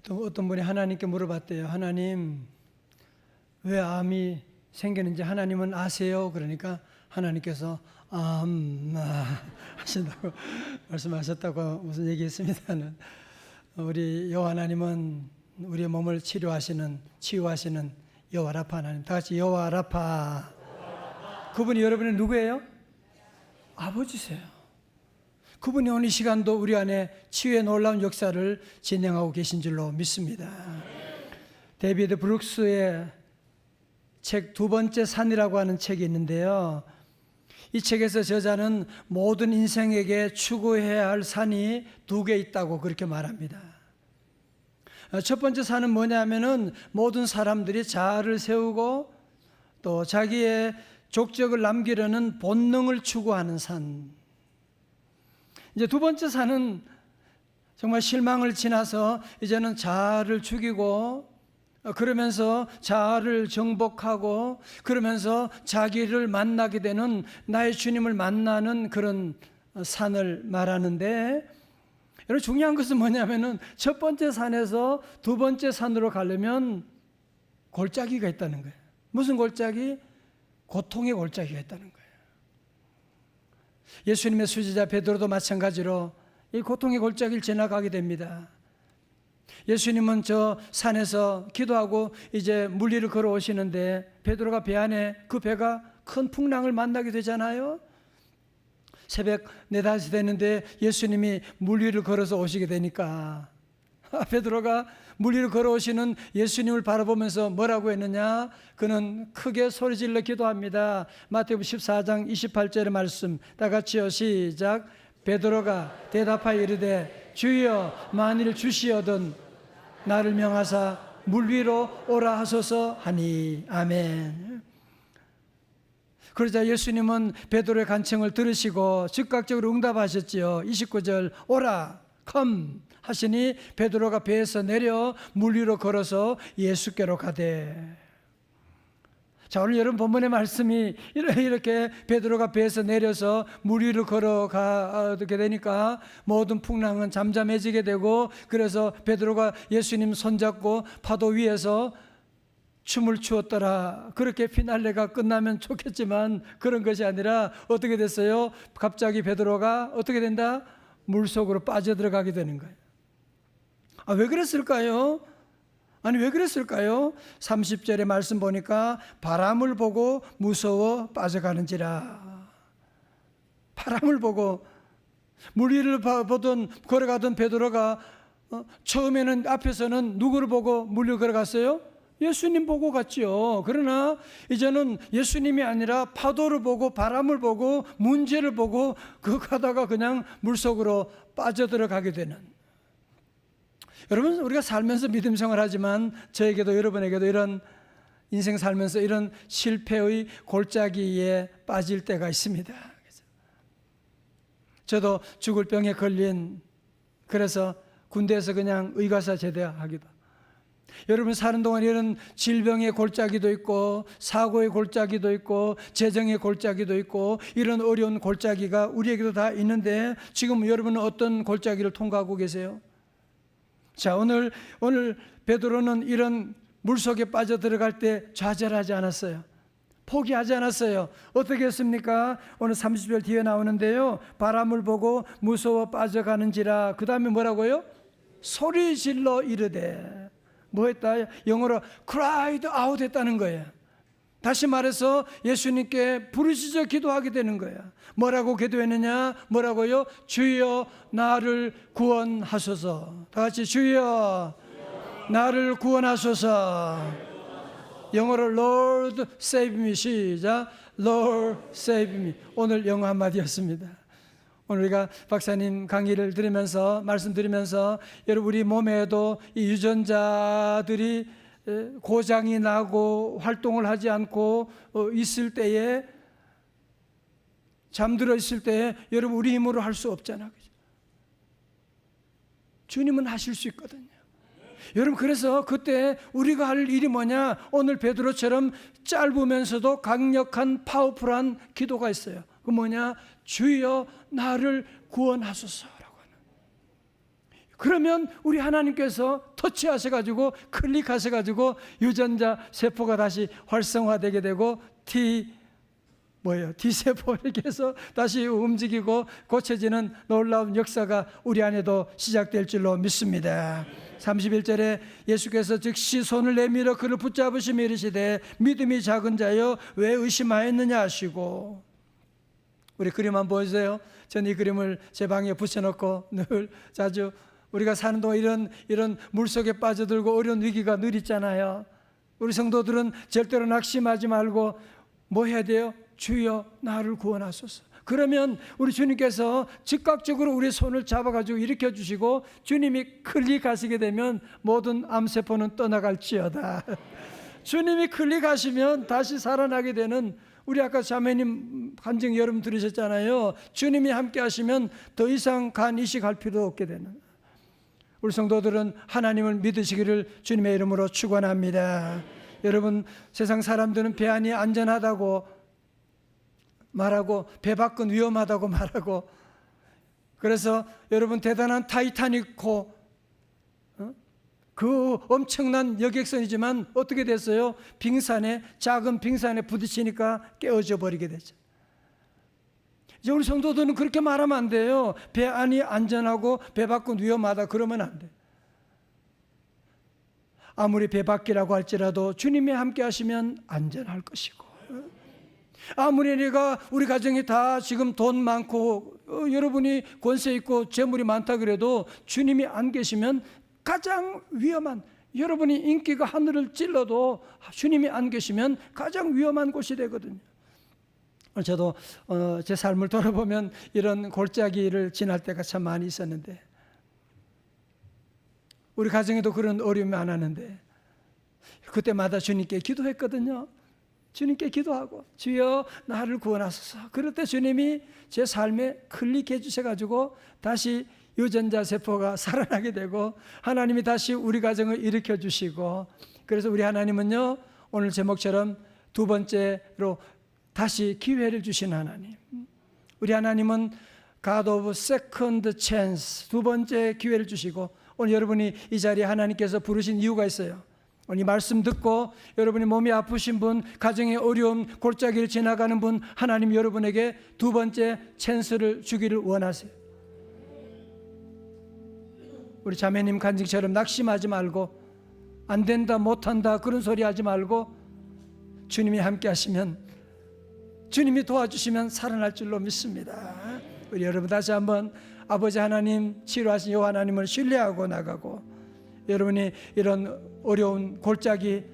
어떤, 어떤 분이 하나님께 물어봤대요. 하나님, 왜 암이 생기는지 하나님은 아세요? 그러니까 하나님께서 암, 아, 하신다고 말씀하셨다고 무슨 얘기했습니다는 우리 여호와 하나님은 우리의 몸을 치료하시는 치유하시는 여호와 라파 하나님 다 같이 여호와 라파 그분이 여러분의 누구예요? 아버지세요. 그분이 오늘 이 시간도 우리 안에 치유의 놀라운 역사를 진행하고 계신 줄로 믿습니다. 데이비드 브룩스의 책 두 번째 산이라고 하는 책이 있는데요. 이 책에서 저자는 모든 인생에게 추구해야 할 산이 두 개 있다고 그렇게 말합니다. 첫 번째 산은 뭐냐면은 모든 사람들이 자아를 세우고 또 자기의 족적을 남기려는 본능을 추구하는 산. 이제 두 번째 산은 정말 실망을 지나서 이제는 자아를 죽이고 어, 그러면서 자아를 정복하고 그러면서 자기를 만나게 되는 나의 주님을 만나는 그런 산을 말하는데 여러분 중요한 것은 뭐냐면은 첫 번째 산에서 두 번째 산으로 가려면 골짜기가 있다는 거예요. 무슨 골짜기? 고통의 골짜기가 있다는 거예요. 예수님의 수지자 베드로도 마찬가지로 이 고통의 골짜기를 지나가게 됩니다. 예수님은 저 산에서 기도하고 이제 물리를 걸어오시는데 베드로가 배 안에 그 배가 큰 풍랑을 만나게 되잖아요. 새벽 네다시 되는데 예수님이 물 위를 걸어서 오시게 되니까 베드로가 물 위를 걸어오시는 예수님을 바라보면서 뭐라고 했느냐? 그는 크게 소리질러 기도합니다. 마태복음 14장 28절의 말씀 다 같이요 시작 베드로가 대답하여 이르되 주여 만일 주시어든 나를 명하사 물 위로 오라 하소서 하니 아멘. 그러자 예수님은 베드로의 간청을 들으시고 즉각적으로 응답하셨지요. 29절 오라 컴 하시니 베드로가 배에서 내려 물 위로 걸어서 예수께로 가되 자 오늘 여러분 본문의 말씀이 이렇게 베드로가 배에서 내려서 물 위로 걸어가게 되니까 모든 풍랑은 잠잠해지게 되고 그래서 베드로가 예수님 손잡고 파도 위에서 춤을 추었더라. 그렇게 피날레가 끝나면 좋겠지만 그런 것이 아니라 어떻게 됐어요? 갑자기 베드로가 어떻게 된다? 물 속으로 빠져들어가게 되는 거예요. 아, 왜 그랬을까요? 아니, 왜 그랬을까요? 30절의 말씀 보니까 바람을 보고 무서워 빠져가는지라. 바람을 보고 물 위를 보던 걸어가던 베드로가 어, 처음에는 앞에서는 누구를 보고 물 위를 걸어갔어요? 예수님 보고 갔지요. 그러나 이제는 예수님이 아니라 파도를 보고 바람을 보고 문제를 보고 그 가다가 그냥 물속으로 빠져들어가게 되는. 여러분 우리가 살면서 믿음 생활하지만 저에게도 여러분에게도 이런 인생 살면서 이런 실패의 골짜기에 빠질 때가 있습니다. 저도 죽을 병에 걸린 그래서 군대에서 그냥 의가사 제대하기도 여러분 사는 동안 이런 질병의 골짜기도 있고 사고의 골짜기도 있고 재정의 골짜기도 있고 이런 어려운 골짜기가 우리에게도 다 있는데 지금 여러분은 어떤 골짜기를 통과하고 계세요? 자 오늘 오늘 베드로는 이런 물 속에 빠져 들어갈 때 좌절하지 않았어요. 포기하지 않았어요. 어떻게 했습니까? 오늘 30절 뒤에 나오는데요. 바람을 보고 무서워 빠져가는지라. 그 다음에 뭐라고요? 소리 질러 이르되. 뭐 했다? 영어로 cried out 했다는 거예요. 다시 말해서 예수님께 부르짖어 기도하게 되는 거야. 뭐라고 기도했느냐? 뭐라고요? 주여 나를 구원하소서. 다 같이 주여 나를 구원하소서. 영어로 Lord save me 시작 Lord save me 오늘 영어 한마디였습니다. 오늘 우리가 박사님 강의를 들으면서 말씀 드리면서 여러분 우리 몸에도 이 유전자들이 고장이 나고 활동을 하지 않고 어, 있을 때에 잠들어 있을 때에 여러분 우리 힘으로 할 수 없잖아. 주님은 하실 수 있거든요. 여러분 그래서 그때 우리가 할 일이 뭐냐? 오늘 베드로처럼 짧으면서도 강력한 파워풀한 기도가 있어요. 그 뭐냐? 주여 나를 구원하소서라고 하는. 그러면 우리 하나님께서 터치하셔 가지고 클릭하셔 가지고 유전자 세포가 다시 활성화되게 되고 T 뭐예요? T 세포 이렇게 해서 다시 움직이고 고쳐지는 놀라운 역사가 우리 안에도 시작될 줄로 믿습니다. 31절에 예수께서 즉시 손을 내밀어 그를 붙잡으시며 이르시되 믿음이 작은 자여 왜 의심하였느냐 하시고 우리 그림 한번 보여주세요. 전 이 그림을 제 방에 붙여놓고 늘 자주 우리가 사는 동안 이런 이런 물 속에 빠져들고 어려운 위기가 늘 있잖아요. 우리 성도들은 절대로 낙심하지 말고 뭐 해야 돼요? 주여 나를 구원하소서. 그러면 우리 주님께서 즉각적으로 우리 손을 잡아가지고 일으켜 주시고 주님이 클릭하시게 되면 모든 암세포는 떠나갈지어다. 주님이 클릭하시면 다시 살아나게 되는 우리 아까 자매님 간증 여러분 들으셨잖아요. 주님이 함께 하시면 더 이상 간 이식할 필요 없게 되는. 우리 성도들은 하나님을 믿으시기를 주님의 이름으로 축원합니다. 여러분 세상 사람들은 배 안이 안전하다고 말하고 배 밖은 위험하다고 말하고 그래서 여러분 대단한 타이타닉호 어? 그 엄청난 여객선이지만 어떻게 됐어요? 빙산에 작은 빙산에 부딪히니까 깨어져 버리게 되죠. 이제 우리 성도들은 그렇게 말하면 안 돼요. 배 안이 안전하고 배 밖은 위험하다 그러면 안 돼. 아무리 배 밖이라고 할지라도 주님이 함께 하시면 안전할 것이고 아무리 내가 우리 가정이 다 지금 돈 많고 어, 여러분이 권세 있고 재물이 많다 그래도 주님이 안 계시면 가장 위험한 여러분이 인기가 하늘을 찔러도 주님이 안 계시면 가장 위험한 곳이 되거든요. 저도 어, 제 삶을 돌아보면 이런 골짜기를 지날 때가 참 많이 있었는데 우리 가정에도 그런 어려움이 많았는데 그때마다 주님께 기도했거든요. 주님께 기도하고 주여 나를 구원하소서. 그럴 때 주님이 제 삶에 클릭해 주셔 가지고 다시 유전자 세포가 살아나게 되고 하나님이 다시 우리 가정을 일으켜 주시고 그래서 우리 하나님은요 오늘 제목처럼 두 번째로 다시 기회를 주신 하나님. 우리 하나님은 God of Second Chance 두 번째 기회를 주시고 오늘 여러분이 이 자리에 하나님께서 부르신 이유가 있어요. 오늘 이 말씀 듣고 여러분이 몸이 아프신 분, 가정의 어려움, 골짜기를 지나가는 분, 하나님 여러분에게 두 번째 찬스를 주기를 원하세요. 우리 자매님 간증처럼 낙심하지 말고 안 된다, 못 한다 그런 소리 하지 말고 주님이 함께 하시면 주님이 도와주시면 살아날 줄로 믿습니다. 우리 여러분 다시 한번 아버지 하나님 치료하신 여 하나님을 신뢰하고 나가고 여러분이 이런 어려운 골짜기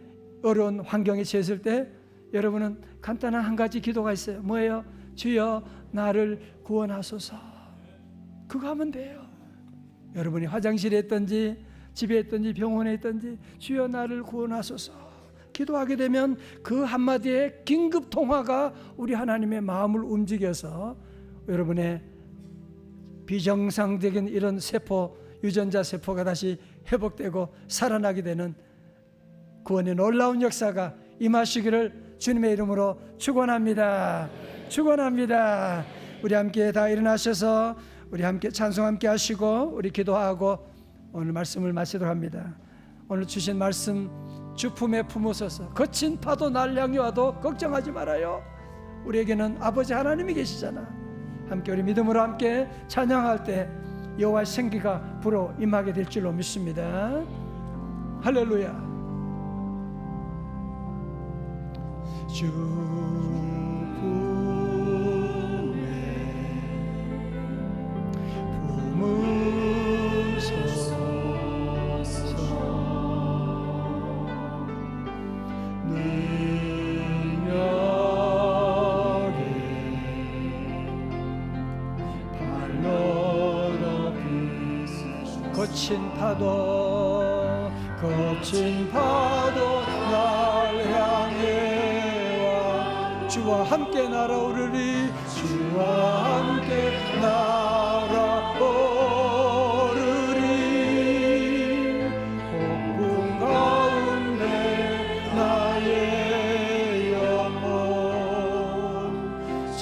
어려운 환경에 처했을 때 여러분은 간단한 한 가지 기도가 있어요. 뭐예요? 주여 나를 구원하소서. 그거 하면 돼요. 여러분이 화장실에 있든지 집에 있든지 병원에 있든지 주여 나를 구원하소서. 기도하게 되면 그 한마디의 긴급 통화가 우리 하나님의 마음을 움직여서 여러분의 비정상적인 이런 세포 유전자 세포가 다시 회복되고 살아나게 되는 구원의 놀라운 역사가 임하시기를 주님의 이름으로 축원합니다. 축원합니다. 우리 함께 다 일어나셔서 우리 함께 찬송 함께 하시고 우리 기도하고 오늘 말씀을 마치도록 합니다. 오늘 주신 말씀 주품에 품으소서 거친 파도 날 향해 와도 걱정하지 말아요. 우리에게는 아버지 하나님이 계시잖아. 함께 우리 믿음으로 함께 찬양할 때 여호와의 생기가 불어 임하게 될 줄로 믿습니다. 할렐루야. 거친 파도 거친 파도 날 향해 와. 주와 함께 날아오르리. 주와 함께 날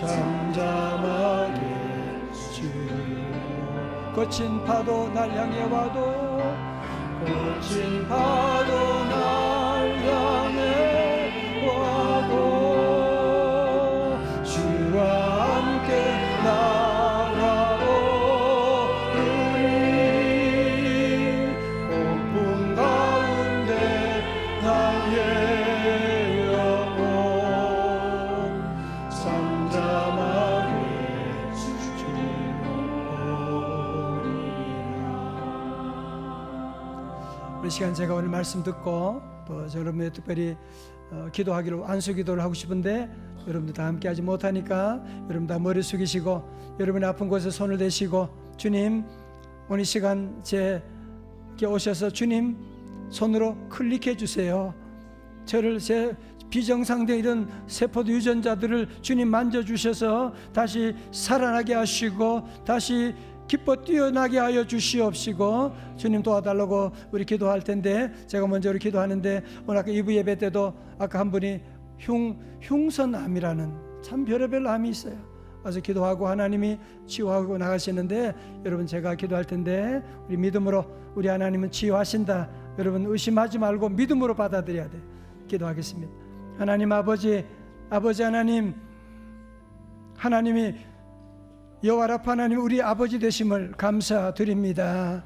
잠잠하게 주 거친 파도 날 향해 와도 거친 파도 날 시간 제가 오늘 말씀 듣고 또 여러분의 특별히 어, 기도하기로 안수 기도를 하고 싶은데 여러분들 다 함께 하지 못하니까 여러분 다 머리 숙이시고 여러분의 아픈 곳에 손을 대시고 주님 오늘 이 시간 제게 오셔서 주님 손으로 클릭해 주세요. 저를 제 비정상된 이런 세포도 유전자들을 주님 만져주셔서 다시 살아나게 하시고 다시 기뻐 뛰어나게 하여 주시옵시고 주님 도와달라고 우리 기도할 텐데 제가 먼저 우리 기도하는데 오늘 아까 2부 예배 때도 아까 한 분이 흉, 흉선암이라는 참 별의별 암이 있어요. 와서 기도하고 하나님이 치유하고 나가시는데 여러분 제가 기도할 텐데 우리 믿음으로 우리 하나님은 치유하신다. 여러분 의심하지 말고 믿음으로 받아들여야 돼. 기도하겠습니다. 하나님 아버지 아버지 하나님 하나님이 여호와 라파 하나님 우리 아버지 되심을 감사드립니다.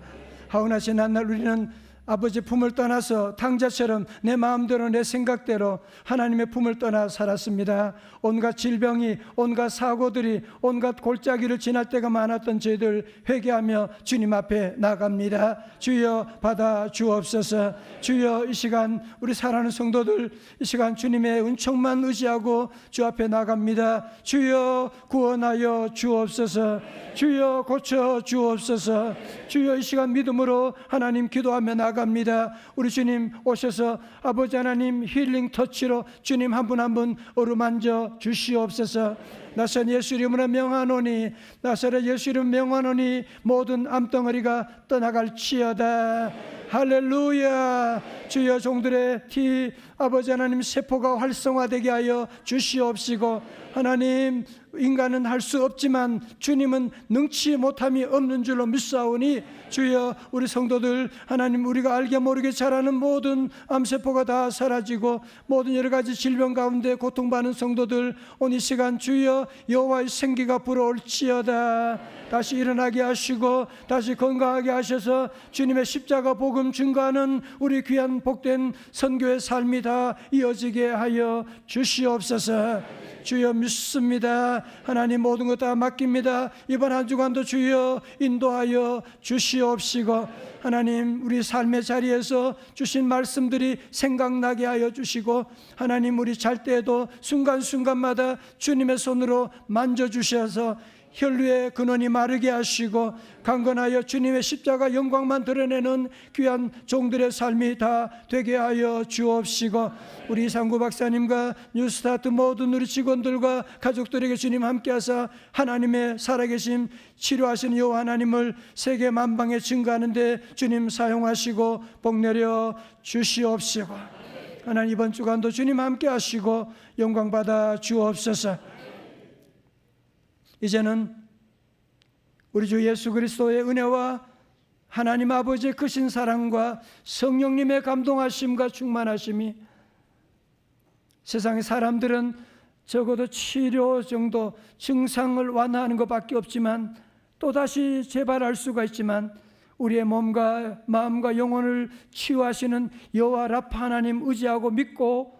하오나 지난날 우리는 아버지 품을 떠나서 탕자처럼 내 마음대로 내 생각대로 하나님의 품을 떠나 살았습니다. 온갖 질병이 온갖 사고들이 온갖 골짜기를 지날 때가 많았던 저희들 회개하며 주님 앞에 나갑니다. 주여 받아 주옵소서. 주여 이 시간 우리 사랑하는 성도들 이 시간 주님의 은총만 의지하고 주 앞에 나갑니다. 주여 구원하여 주옵소서. 주여 고쳐 주옵소서. 주여 이 시간 믿음으로 하나님 기도하며 나 갑니다. 우리 주님 오셔서 아버지 하나님 힐링 터치로 주님 한 분 한 분 어루만져 주시옵소서. 나선 예수 이름으로 명하노니 나사렛 예수 이름 명하노니 모든 암덩어리가 떠나갈지어다. 할렐루야 주여 종들의 티 아버지 하나님 세포가 활성화되게 하여 주시옵시고 하나님 인간은 할 수 없지만 주님은 능치 못함이 없는 줄로 믿사오니 주여 우리 성도들 하나님 우리가 알게 모르게 자라는 모든 암세포가 다 사라지고 모든 여러 가지 질병 가운데 고통받는 성도들 오늘 이 시간 주여 여호와의 생기가 불어올지어다. 다시 일어나게 하시고 다시 건강하게 하셔서 주님의 십자가 복음 증거하는 우리 귀한 복된 선교의 삶이 다 이어지게 하여 주시옵소서. 주여 믿습니다. 하나님 모든 것 다 맡깁니다. 이번 한 주간도 주여 인도하여 주시옵시고 하나님 우리 삶의 자리에서 주신 말씀들이 생각나게 하여 주시고 하나님 우리 잘 때에도 순간순간마다 주님의 손으로 만져 주셔서 혈류의 근원이 마르게 하시고 강건하여 주님의 십자가 영광만 드러내는 귀한 종들의 삶이 다 되게 하여 주옵시고 우리 상구 박사님과 뉴스타트 모든 우리 직원들과 가족들에게 주님 함께하사 하나님의 살아계심 치료하시는 여호와 하나님을 세계 만방에 증거하는데 주님 사용하시고 복 내려 주시옵시고 하나님 이번 주간도 주님 함께하시고 영광 받아 주옵소서. 이제는 우리 주 예수 그리스도의 은혜와 하나님 아버지의 크신 사랑과 성령님의 감동하심과 충만하심이 세상의 사람들은 적어도 치료 정도 증상을 완화하는 것밖에 없지만 또다시 재발할 수가 있지만 우리의 몸과 마음과 영혼을 치유하시는 여호와 라파 하나님 의지하고 믿고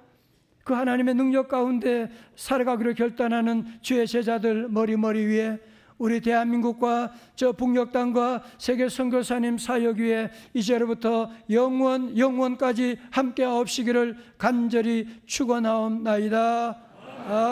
그 하나님의 능력 가운데 살아가기로 결단하는 주의 제자들 머리머리 위에 우리 대한민국과 저 북녘 땅과 세계 선교사님 사역 위에 이제로부터 영원 영원까지 함께 하옵시기를 간절히 축원하옵나이다. 아.